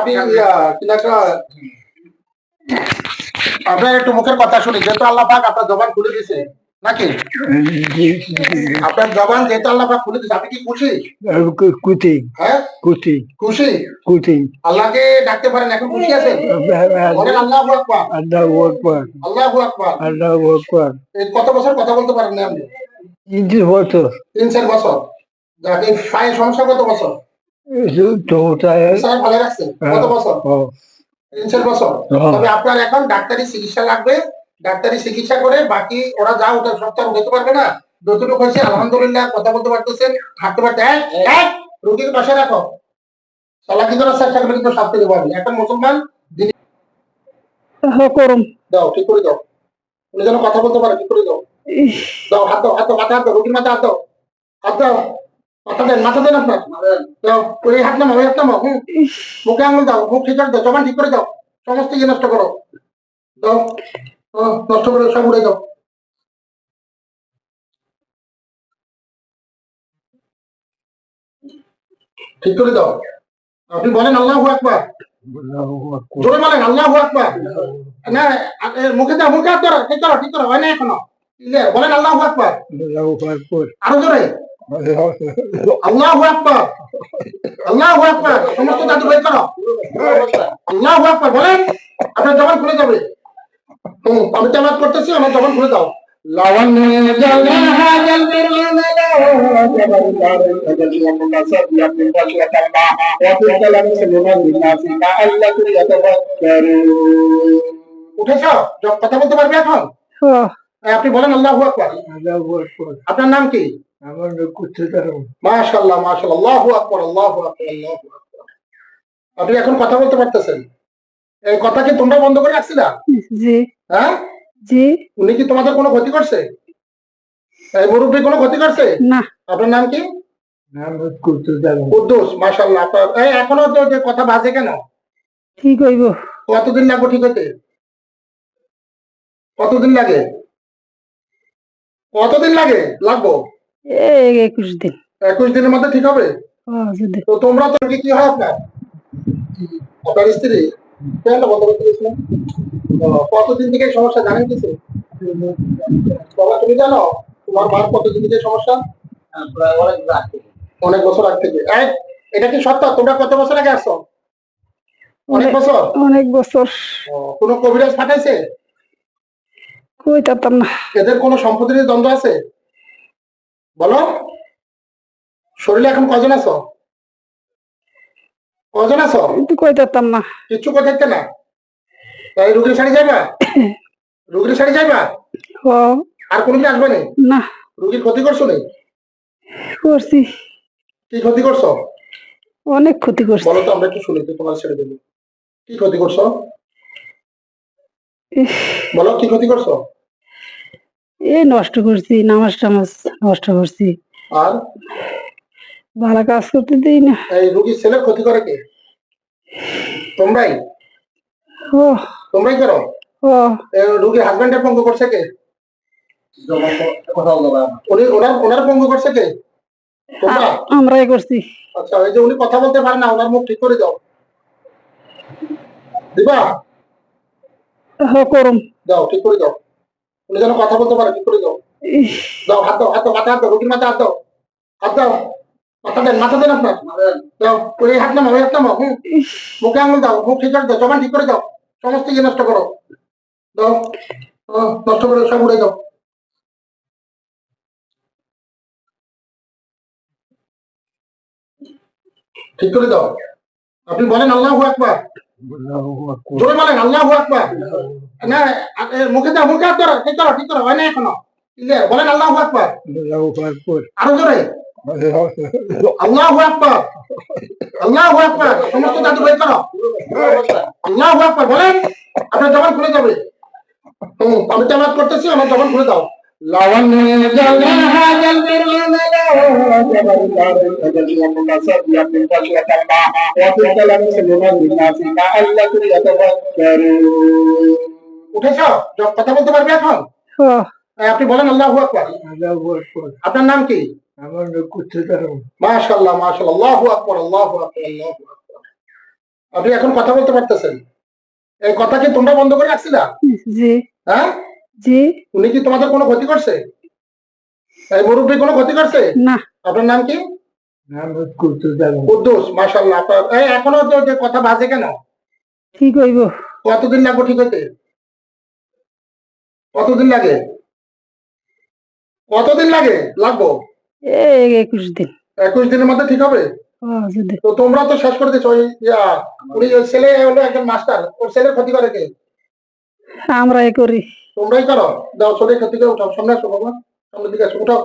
আপনি আপনার একটু মুখের কথা শুনি যেহেতু আল্লাহ পাক আপনার জবান খুলে দিছে নাকি? আপনার জবান যেহেতু আল্লাহ পাক খুলে দিছে আপনি কি খুশি? কুতি হ্যাঁ? কুতি খুশি? কুতি আল্লাহকে ডাকতে পারেন এখন খুশি আছেন? বলেন আল্লাহ আকবার। আল্লাহ আকবার। আল্লাহ আকবার। আল্লাহ আকবার। এই কত বছর কথা বলতে পারেন না আপনি? ইঞ্জির বছর। তিন চার বছর। সমস্যা কত বছর? হ্যাঁ। আপনার এখন ডাক্তারি চিকিৎসা লাগবে। ডাক্তারি চিকিৎসা করে বাকি ওরা যা ওটা সব তো পারবে না। যতটুকু হয়েছে আলহামদুলিল্লাহ কথা বলতে পারতেছেন হাঁটতে পারতে এক এক রুগীর পাশে রাখো। চালাকি করার চেষ্টা করলে কিন্তু শাস্তি দেবো আমি। এখন মুসলমান দাও ঠিক করে দাও। উনি যেন কথা বলতে পারে ঠিক করে দাও। দাও হাত দাও হাত দাও মাথা হাত দাও রুগীর মাথা হাত দাও। হাত দাও। মাথা দেন মাথা দেন আপনার। দাও ওই হাত নামো ওই হাত নামো হুম। মুখে আঙুল দাও মুখ ঠিক করে দাও জবান ঠিক করে দাও। সমস্ত ইয়ে নষ্ট করো। দাও। ও, নষ্ট করে সব উড়ে দাও। ঠিক করে দাও। আপনি বলেন আল্লাহ আকবার। জোরে বলেন আল্লাহ আকবার। না মুখে দাও মুখে হাত ধরো ঠিক করো ঠিক করো হয় না এখনও? ইয়ে, বলেন আল্লাহ আকবার। আরও জোরে। আল্লাহ আকবার। আল্লাহ আকবার। সমস্ত জাদু বের করো। আল্লাহ আকবার। বলেন আপনার জবান খুলে যাবে। আমি তেলাওয়াত করতেছি আমার জবান খুলে দাও। উঠেছ? কথা বলতে পারবে এখন? হ্যাঁ, আপনি বলেন আল্লাহ আকবার। আপনার নাম কি? আমার কুত্তে তারা মাশাআল্লাহ মাশাআল্লাহ। আল্লাহু আকবার আল্লাহু আকবার আল্লাহু আকবার। আপনি এখন কথা বলতে পারতেছেন? এই কথা কি তোমরা বন্ধ করে রাখছিলা? জি। হ্যাঁ? জি। উনি কি তোমাদের কোনো ক্ষতি করছে? এই মুরব্বী কোনো ক্ষতি করছে? না। আপনার নাম কি? নাম কুদ্দুস মাশাআল্লাহ। আপনার এই এখনও তো যে কথা বাজে কেন? ঠিক হইব। কতদিন লাগবে ঠিক হতে কতদিন লাগে? কতদিন লাগে? লাগবো? একুশ দিন। একুশ দিনের মধ্যে ঠিক হবে? তো তোমরা তো কি কি হয় আপনার? আপনার স্ত্রী? কেন বন্ধ করতে গেছিলেন কতদিন থেকে সমস্যা? জানেন কিছু? বাবা তুমি জানো? তোমার মার কতদিন থেকে সমস্যা? অনেক বছর আগ থেকে। এটা কি সত্য? তোমরা কত বছর আগে আসছো? অনেক বছর? অনেক বছর। কোনো কবিরাজ পাঠাইছে? কই তাতাম না। এদের কোনো সম্পত্তি নিয়ে দ্বন্দ্ব আছে? বলো। শরীরে এখন কজন আছো? কজন আছো? কই তাতাম না। কিচ্ছু কথা থাকতে না? তাই রুগীর শাড়ি যাইবা? রুগীর শাড়ি যাইবা? ও আর কোনোদিন আসবে না? না। রুগীর ক্ষতি করছ নি? করছি। কি ক্ষতি করছ? অনেক ক্ষতি করছি। বলো তো আমরা একটু শুনি তো তোমার ছেড়ে দেবো। কি ক্ষতি করছ? বলো কি ক্ষতি করছ? এই নষ্ট করছি নামাজ টামাজ নষ্ট করছি। আর? ভালো কাজ করতে দিই না। এই রুগীর ছেলের ক্ষতি করে কে? তোমরাই? ও। তোমরাই করো? ও। রুগীর হাজবেন্ডের পঙ্গু করছে কে? উনি ওনার ওনার পঙ্গু করছে কে? তোমরা? আমরাই করছি। আচ্ছা এই যে উনি কথা বলতে পারে না ওনার মুখ ঠিক করে দাও। দিবা? হ করুন দাও ঠিক করে দাও। যেন কথা বলতে পারে ঠিক করে দাও। দাও হাত দাও হাত দাও মাথা হাত দাও রুগীর মাথা হাত দাও। হাত দাও। মাথা দেন মাথা দেন আপনার। দাও ওই হাত ওই হাত হুম। মুখে আঙুল দাও মুখ ঠিক করে দাও জবান ঠিক করে দাও। সমস্ত ইয়ে নষ্ট করো। দাও নষ্ট করে সব উড়ে দাও। ঠিক করে দাও। আপনি বলেন আল্লাহ আকবার। জোরে বলেন আল্লাহ আকবার। না মুখে দাও মুখে হাত ধরো ঠিক করো ঠিক করো হয় না এখনও। ইয়ে, বলেন আল্লাহ আকবার। আরও জোরে। আল্লাহ আকবার। আল্লাহ আকবার। সমস্ত জাদু বের করো। আল্লাহ আকবার বলেন আপনার জবান খুলে যাবে। আমি তেলাওয়াত করতেছি আমার জবান খুলে দাও। উঠেছ কথা বলতে পারবে এখন আপনি বলেন আল্লাহ আকবার। আপনার নাম কি? আমার মাশাআল্লাহ আল্লাহু আকবার আল্লাহু আকবার আল্লাহু আকবার। আপনি এখন কথা বলতে পারতেছেন। এই কথা কি তোমরা বন্ধ করে রাখছিলা? জি। হ্যাঁ? জি। উনি কি তোমাদের কোনো ক্ষতি করছে? এই মুরব্বী কোনো ক্ষতি করছে? না। আপনার নাম কি? কুদ্দুস আপনার এই এখনও যে যে কথা বাজে কেন? কি কইব? কতদিন লাগবে ঠিক হতে কতদিন লাগে? কতদিন লাগে? লাগবো? একুশ দিন। একুশ দিনের মধ্যে ঠিক হবে? তো তোমরা তো শেষ করে দিচ্ছ ওই উনি ওই ছেলে হলো একজন মাস্টার। ওর ছেলের ক্ষতি করে কে? আমরা এ করি। তোমরাই করো। দাও ছেলের ক্ষতি করে উঠাও। সামনে আসো বাবা। সামনের দিকে আসো উঠাও।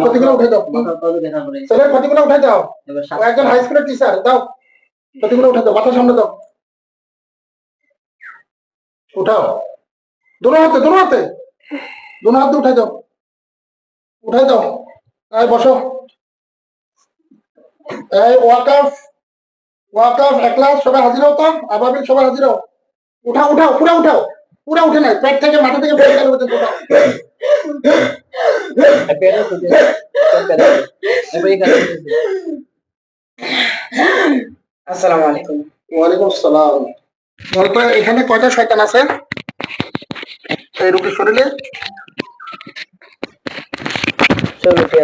ক্ষতিগুলো উঠে দাও। ছেলের ক্ষতিগুলো উঠে দাও। একজন হাই স্কুলের টিচার দাও। ক্ষতিগুলো উঠে দাও। মাথার সামনে দাও। উঠাও। দুনো হাতে দুনো হাতে। দুনো হাতে উঠে দাও। উঠে দাও। এই বসো। এই ওয়াকাফ ওয়াকাফ একলা সবাই হাজির হও তো। আবাবিল সবাই হাজির হও। উঠাও উঠাও পুরা উঠাও। পুরা উঠে নাই পেট থেকে মাথা থেকে পেট গেলে উঠাও আসসালামু আলাইকুম। ওয়ালাইকুম আসসালাম। বলতো এখানে কয়টা শয়তান আছে? এই রুগীর শরীরে?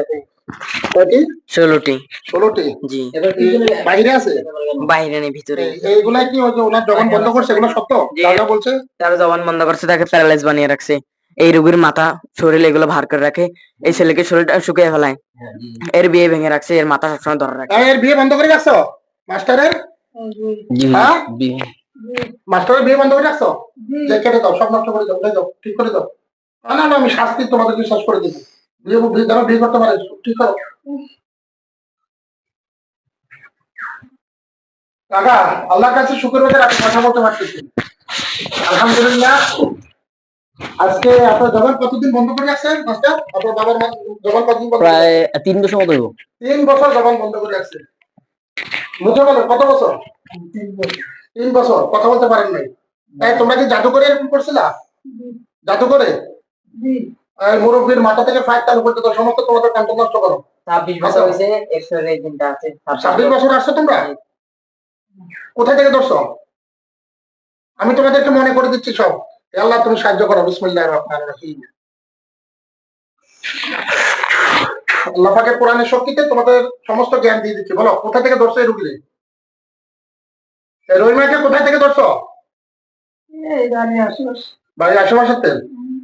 আছে? কয়টি? ষোলোটি। ষোলোটি? জি। বাইরে আছে? বাইরে নেই ভিতরে। এই- কি ওই ওনার জবান বন্ধ করছে এগুলো সত্য? জি। যা যা বলছে? তারা জবান বন্ধ করছে তাকে প্যারালাইজ বানিয়ে রাখছে। এই রোগীর মাথা শরীর এগুলো ভার করে রাখে। এই ছেলেকে শরীরটা শুকিয়ে ফেলায়। এর বিয়ে ভেঙে রাখছে এর মাথা সবসময় ধরে রাখে। এর বিয়ে বন্ধ করে রাখছো? মাস্টারের? হ্যাঁ? মাস্টারের বিয়ে বন্ধ করে রাখছো? যে কেটে দাও সব নষ্ট করে দাও ঠিক করে দাও। না না আমি শাস্তি তোমাদের বিশ্বাস করে দিবো বিয়ে বিয়ে যারা বিয়ে করতে পারে ঠিক করো কাকা আল্লাহর কাছে শুক্র বাজার আপনি কথা বলতে পারতেছি আলহামদুলিল্লাহ। আজকে আপনার জবান কতদিন বন্ধ করে রাখছেন মাস্টার? আপনার বাবার জবান কতদিন বন্ধ প্রায় তিন বছর মতো হইব। তিন বছর জবান বন্ধ করে রাখছে মুখে বলো কত বছর? তিন বছর। কথা বলতে পারেন নাই। তোমরা কি জাদু করে এরকম করছিলা? জাদু করে মুরব্বীর মাথা থেকে ফাইভ টাকা পর্যন্ত সমস্ত তোমাদের কণ্ঠ নষ্ট করো। ছাব্বিশ বছর হয়েছে একশো দিনটা আছে ছাব্বিশ বছর। আসছো তোমরা? কোথায় থেকে ধরছো? আমি তোমাদেরকে মনে করে দিচ্ছি সব। আল্লাহ তুমি সাহায্য করো বিসমিল্লাহির রহমানির রহিম। আল্লাহ পাকের কোরআনের শক্তিতে তোমাদের সমস্ত জ্ঞান দিয়ে দিচ্ছি। বলো কোথা থেকে ধরছো এই রুগীরে রহিমাকে কোথায় থেকে ধরছো? বাড়ির আশেপাশে।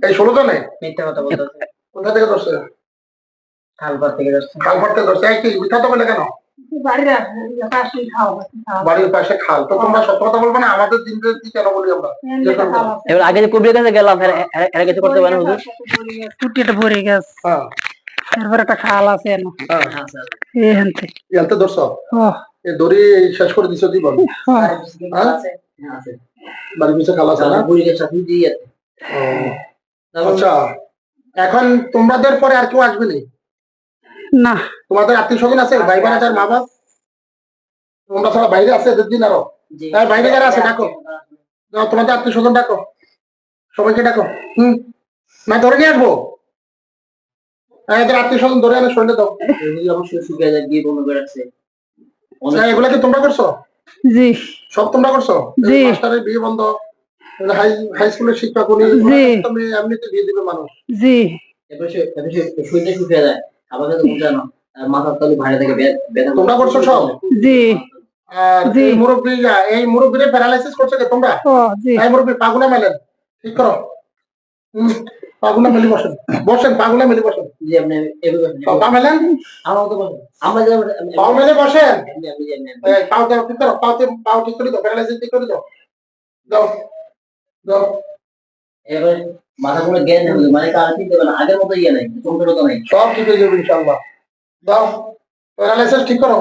এই ষোলো জনে? মিথ্যা কথা বলতে কোথা থেকে ধরছে? খালপার থেকে যাচ্ছে কালপাট থেকে ধরছে। এই কি মিথ্যা তো বলে কেন? বাড়ির পাশে খাল। তো তোমরা সত্য কথা বলবে না? আমাদের কি কেন বলি আমরা? এবার আগে যে কবির কাছে গেলাম এরা- এরা- এরা কিছু করতে পারে হুজুর। টুটিটা ভরে গেছে। হ্যাঁ। তারপর একটা খাল আছে এনো। হ্যাঁ। থেকে। ধরছো? ও দড়ি শেষ করে দিছো ও, বাড়ির পিছনে খাল আছে না? ও, আচ্ছা। এখন তোমাদের পরে আর কেউ আসবে না? না। তোমাদের আত্মীয় স্বজন আছে? ভাই বোন আছে মা বাপ তোমরা ছাড়া বাইরে আছে দুদিন আরও? হ্যাঁ, বাইরে যারা আছে ডাকো। তোমাদের আত্মীয় স্বজন ডাকো। সবাইকে ডাকো। হুম। না ধরে নিয়ে আসব। হ্যাঁ এদের আত্মীয় স্বজন ধরে আনে শরীরে দাও। হ্যাঁ, এগুলা কি তোমরা করছ? জি। সব তোমরা করছ? মাস্টারের বিয়ে বন্ধ। হাই হাই স্কুলের শিক্ষক উনি। এমনিতে বিয়ে দিবে মানুষ। জি। মাথার তালু ভাড়া থেকে তোমরা করছ সব? জি। আর এই মুরব্বী এই মুরব্বীরে প্যারালাইসিস করছে কে তোমরা? এই মুরব্বী পাগুলা মেলেন ঠিক করো। হুম, পাগুলা মেলি বসেন। বসেন পাগুলা মেলি বসেন। জি আপনি পা মেলেন? আমার তো আমরা যে মেলে বসেন? পাও দাও ঠিক করো। পাও পাও ঠিক করে দাও প্যারালাইসিস ঠিক করে দাও। দাও এবার জ্ঞান মানে কার চিনতে পারে না? আগের মতো ইয়ে নাই চঞ্চলতা নাই। সব ঠিক হয়ে যাবে ইনশাআল্লাহ। দাও প্যারালাইসিস ঠিক করো।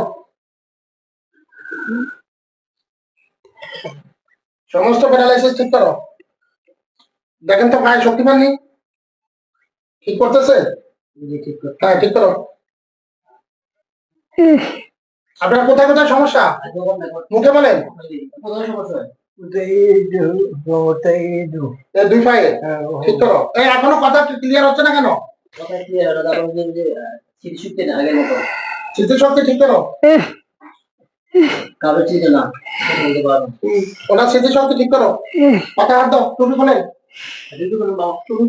সমস্ত প্যারালাইসিস ঠিক করো। দেখেন তো পায়ে শক্তি পাননি? ঠিক করতেছে? ঠিক করে হ্যাঁ ঠিক করো। আপনার কোথায় কোথায় সমস্যা? দেখো মুখে বলেন। কোথায় সমস্যা? দুই পায়ে ঠিক করো এই এখনও কথা ক্লিয়ার হচ্ছে না কেন? তারপর যে না আগের মতো। স্মৃতি ঠিক করো। কারও চিনে না বলতে পারব না। ওনার স্মৃতিশক্তি ঠিক করো। মাথা হাত দাও টুপি টুপি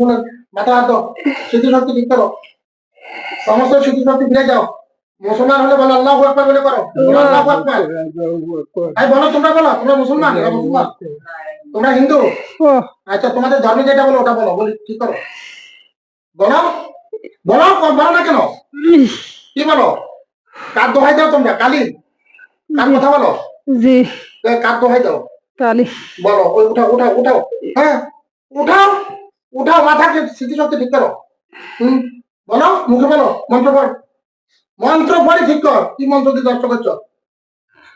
মাথা হাত দাও স্মৃতিশক্তি ঠিক করো। সমস্ত স্মৃতিশক্তি ফিরে যাও। মুসলমান হলে বলো আল্লাহ আকবার বলে করো। বলো আল্লাহ আকবার। এই বলো তোমরা বলো তোমরা মুসলমান? মুসলমান। তোমরা হিন্দু? আচ্ছা তোমাদের ধর্মে যেটা বলো ওটা বলো বলি ঠিক করো? বলো। বলো বলো না কেন? কি বলো? কার দোহাই দাও তোমরা কালী? কার কথা বলো? জি। কার দোহাই দাও। কালি বলো ওই উঠাও উঠাও উঠাও। হ্যাঁ উঠাও উঠাও মাথাকে স্মৃতিশক্তি ঠিক করো। হুম বলো মুখে বলো মন্ত্র পড় মন্ত্র পড়ে ঠিক কর। কি মন্ত্র দিয়ে নষ্ট করছ?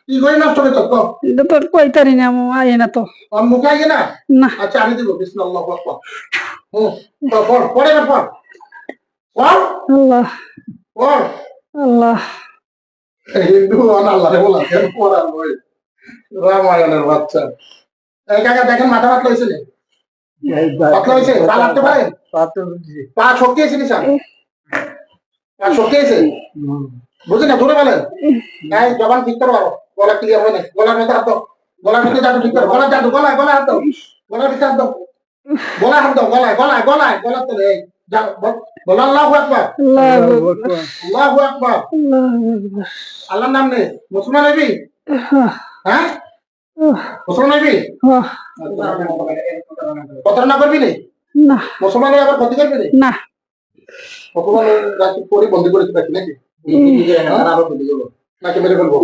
কি করে নষ্ট করছ? তো এটা তো কইতারি না মো আই না তো। ওর মুখে আগে না? না। আচ্ছা আমি দেবো। বিসমিল্লাহ আকবার হুম পড়, পড় পড়ে পড়। পড়? আল্লাহ। পড়? আল্লাহ। হিন্দু রে বলা কেন পড়ার বই। রামায়ণের বাচ্চা। এই কাকা দেখেন মাথা ভাত লইছে নি? পাতলা হয়েছে? পা লাগতে পারেন পা শক্তি আছে নিশান? পা শক্তি আছে বুঝলি না? ধরে বলেন জবান ঠিক করো গলা ক্লিয়ার হয় না। গলার মধ্যে হাত গলার মধ্যে জাদু ঠিক করো। গলার জাদু গলায় গলায় হাত গলার ভিতরে হাত গলায় হাত গলায় গলায় গলায়। গলার তো এই বলো আল্লাহু আকবার। আল্লাহ আকবার। আল্লাহর নাম নেই মুসলমান হ্যাঁ? আহ, মুসলমান নবী আহ, প্রতারণা করবি না? মুসলমান আবার ক্ষতি করবি নি। না মুসলমান রাখি করে বন্দি করে রাখি নাকি? নিজের হাতে তারা আবার বলে দেবো নাকি মেরে ফেলব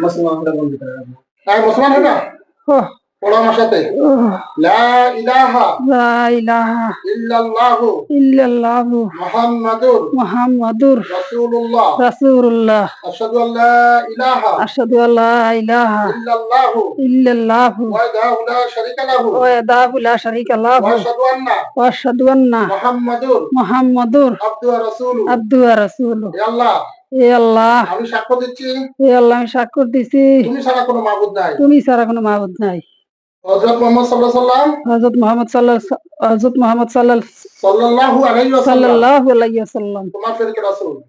মুসলমান হলে বন্ধু করে রাখব। তাই মুসলমান হবে না? আহ, পড়ো আমার সাথে। আহ, লা ইলাহা লা ইলাহা ইল্লাল্লাহু ইল্লাল্লাহু মুহাম্মাদুর মুহাম্মাদুর রাসূলুল্লাহ। রাসূলুল্লাহ। আশহাদু আল্লা ইলাহা আশহাদু আল্লা ইলাহা ইল্লাল্লাহু ইল্লাল্লাহু ওয়াহদাহু লা শারীকা লাহু ওয়াহদাহু লা শারীকা লাহু ওয়া আশহাদু আন্না ওয়া আশহাদু আন্না মুহাম্মাদুর মুহাম্মাদুর আবদুহু ওয়া রাসূলুহু। আব্দুহু ওয়া রাসূলুহু। হে আল্লাহ। এ আল্লাহ। আমি সাক্ষ্য দিচ্ছি। এ আল্লাহ আমি সাক্ষ্য দিছি। তুমি ছাড়া কোনো মাবুদ নাই। তুমি ছাড়া কোনো মাবুদ নাই। হযরত মুহাম্মদ সাল্লাল্লাহু আলাইহি সাল্লাম হযরত মুহাম্মদ সাল্লাল্লাহু হযরত মুহাম্মদ সাল্লাল্লাহু সাল্লাল্লাহু আলাইহি ওয়াসাল্লাম। সাল্লাল্লাহু আলাইহি ওয়াসাল্লাম। তোমার রাসূল।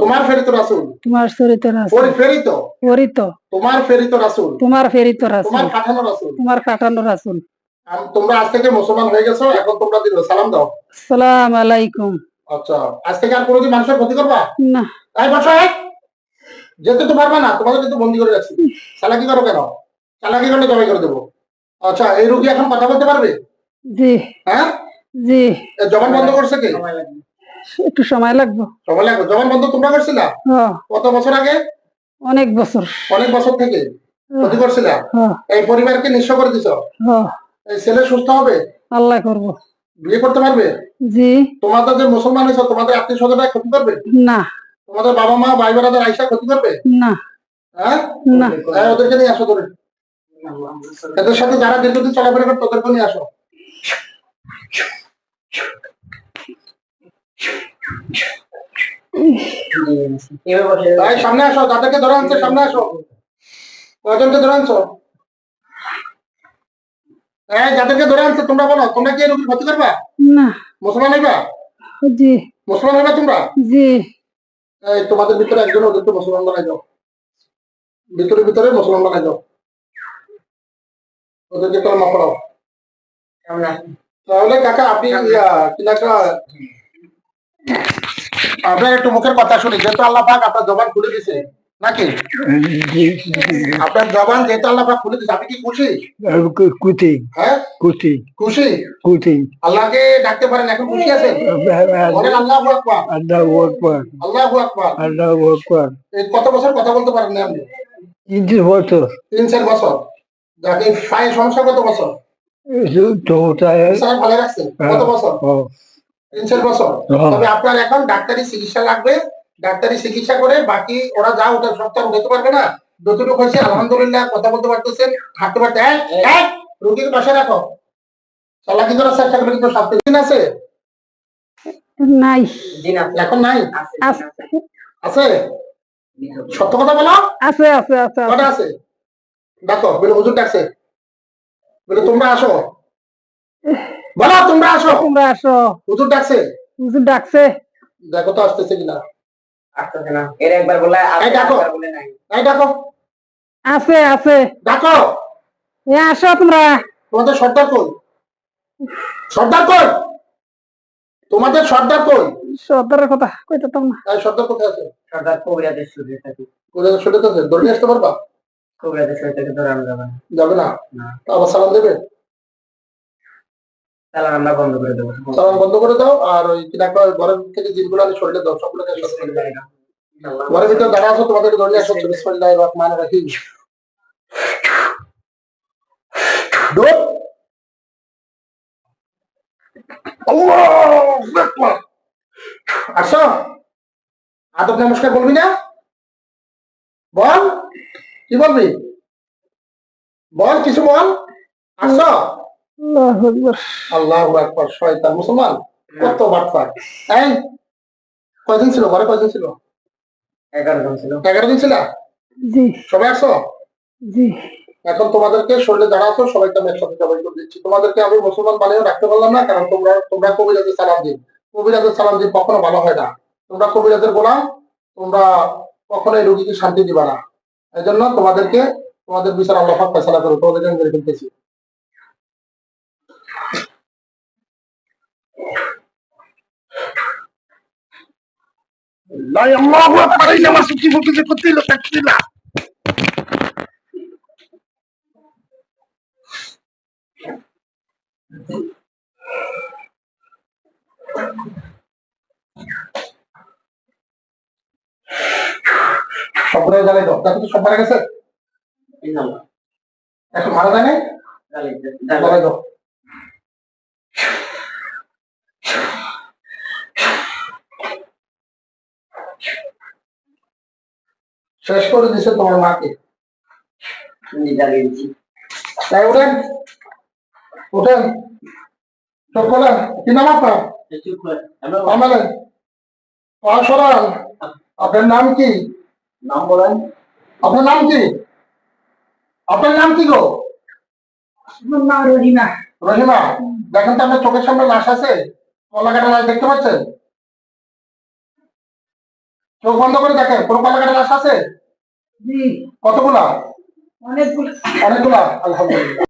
তোমার ফেরিত রাসূল। তোমার চরিত্র আছে ওই ফেরিত। তোমার ফেরিত রাসূল। তোমার ফেরিত তোমার পাঠানো রাসূল। তোমার কাটানো রাসূল। তোমরা আজ থেকে মুসলমান হয়ে গেছো এখন তোমরা দিল সালাম দাও। সালাম আলাইকুম। আচ্ছা আজ থেকে আর কোনোদিন মানুষের ক্ষতি করবা? না। তাই বসো এক। যেতে তো পারবা না তোমাদের কিন্তু বন্দি করে রাখছি। চালাকি করো কেন? চালাকি করলে জবাই করে দেবো। আচ্ছা এই রুগী এখন কথা বলতে পারবে? জি। হ্যাঁ? জি। জবান বন্ধ করছে কে? একটু সময় লাগবে। সময় লাগবে। জবান বন্ধ তোমরা করছিলা? হ্যাঁ, কত বছর আগে? অনেক বছর। অনেক বছর থেকে? ক্ষতি করছিলা? হ্যাঁ, এই পরিবারকে নিঃস্ব করে দিছ? হ্যাঁ, এই ছেলে সুস্থ হবে? আল্লাহ করব। বিয়ে করতে পারবে? জি। তোমাদের যে মুসলমান হয়েছে তোমাদের আত্মীয় স্বজনরা ক্ষতি করবে? না। তোমাদের বাবা মা ভাই বোনাদের আইসা ক্ষতি করবে? না। হ্যাঁ? না। হ্যাঁ, ওদেরকে নিয়ে আসো ধরে। এদের সাথে যারা দীর্ঘদিন চলাফেরা করে তোদেরকে নিয়ে আসো? ভাই সামনে আসো যাদেরকে ধরে আনছো সামনে আসো। কয়জনকে ধরে আনছো? হ্যাঁ যাদেরকে ধরে আনছো তোমরা বলো তোমরা কি রোগীর ক্ষতি করবা? না। মুসলমান হইবা? জি। মুসলমান হইবা তোমরা? জি। তোমাদের ভিতরে একজন ওদেরকে মুসলমান বানাই দাও। ভিতরে ভিতরে মুসলমান বানাই দাও। ওদেরকে কলমা পড়াও। তাহলে কাকা আপনি কি না একটা আপনার একটু মুখের কথা শুনি যেহেতু আল্লাহ পাক আপনার জবান খুলে দিছে নাকি? আপনার জবান যেহেতু আল্লাহ পাক খুলে দিছে আপনি কি খুশি? কুতি হ্যাঁ? কুতি খুশি? কুতি আল্লাহকে ডাকতে পারেন এখন খুশি আছেন? বলেন আল্লাহ আকবার। আল্লাহ আকবার। আল্লাহ আকবার। আল্লাহ আকবার। কত বছর কথা বলতে পারেন না আপনি? তিনটি বছর। তিন চার বছর। যাকে পায়ের সমস্যা কত বছর? ভালো রাখছেন কত বছর? তিন চার বছর। হ্যাঁ। তবে আপনার এখন ডাক্তারি চিকিৎসা লাগবে। ডাক্তারি চিকিৎসা করে বাকি ওরা যা ওটা সপ্তাহ উঠাতে পারবে না। যতটুকু হয়েছে আলহামদুলিল্লাহ কথা বলতে পারতেছেন হাঁটতে পারতে এক এক রুগীর পাশে রাখো। চেষ্টা কিন্তু সাত দিন আছে? নাই। আছে। এখন নাই? আছে। আছে? সত্য কথা বলো। আছে আছে আছে আছে? ডাকো বলে হুজুর ডাকছে। বলে তোমরা আসো। বলো তোমরা আসো। তোমরা আসো। হুজুর ডাকছে। হুজুর ডাকছে। দেখো তো আসতেছে কিনা। আসতেছে না। এর একবার বলে আর এই দেখো। বলে নাই। এই ডাকো আছে আছে ডাকো এ আসো তোমরা। তোমাদের সর্দার কই? সর্দার কই? তোমাদের সর্দার কই? সর্দারের কথা না। এই সর্দার কোথায় আছে? সরকার কবিরাজের শুরু থাকে। কোথায় সরে তো দৌড়ে আসতে পারবা? ধরানো যাবে না? যাবে না আবার সালাম দেবে? তাহলে আমরা বন্ধ করে দেবো। সালাম বন্ধ করে দাও আর ওই কি ঘরের থেকে জিনগুলো আমি শরীরে দাও সবগুলোকে একসাথে করে দাও। ঘরের ভিতরে দাঁড়া আছো তোমাদেরকে ধরে নিয়ে আসো বিসমিল্লাহির রহমানির রহিম দৌড় আল্লাহু আসো। আদব নমস্কার বলবি না? বল। কি বলবি? বল কিছু বল? আসো। আল্লাহ আকবার। শয়তান মুসলমান কত বাটপার এই কয়দিন ছিল? ঘরে কয়দিন ছিল? এগারো জন ছিল। এগারো দিন ছিল? জি। সবাই আসো? জি। এখন তোমাদেরকে শরীরে দাঁড়াতো সবাইকে আমি একসাথে জবাই করে দিচ্ছি। তোমাদেরকে আমি মুসলমান বানিয়ে রাখতে পারলাম না কারণ তোমরা তোমরা কবিরাজের সালাম দিন। কবিরাজের সালাম দিন কখনো ভালো হয় না। তোমরা কবিরাজের গোলাম তোমরা কখনোই রোগীকে শান্তি দিবা না। এজন্য তোমাদেরকে তোমাদের বিচার আল্লাহ ফেসলা করব তোমাদেরকে আমি ফেলতেছি Thank you. সবরে জ্বালাই দাও। দেখো তো সব মারা গেছে? এখন মারা যায় নাই? জ্বালাই দাও। শেষ করে দিছে তোমার মাকে। তাই উঠেন। উঠেন। চোখ খোলেন কি নাম আপনার? চুপ করে। আমরা আমালেন পা সরান আপনার নাম কি? নাম বলেন। আপনার নাম কি? আপনার নাম কি গো? নাম রহিমা। রহিমা দেখেন তো আপনার চোখের সামনে লাশ আছে। পলাকাটা লাশ দেখতে পাচ্ছেন? চোখ বন্ধ করে দেখেন কোনো পলাকাটা লাশ আছে? কতগুলা? অনেকগুলো। অনেকগুলা আলহামদুলিল্লাহ।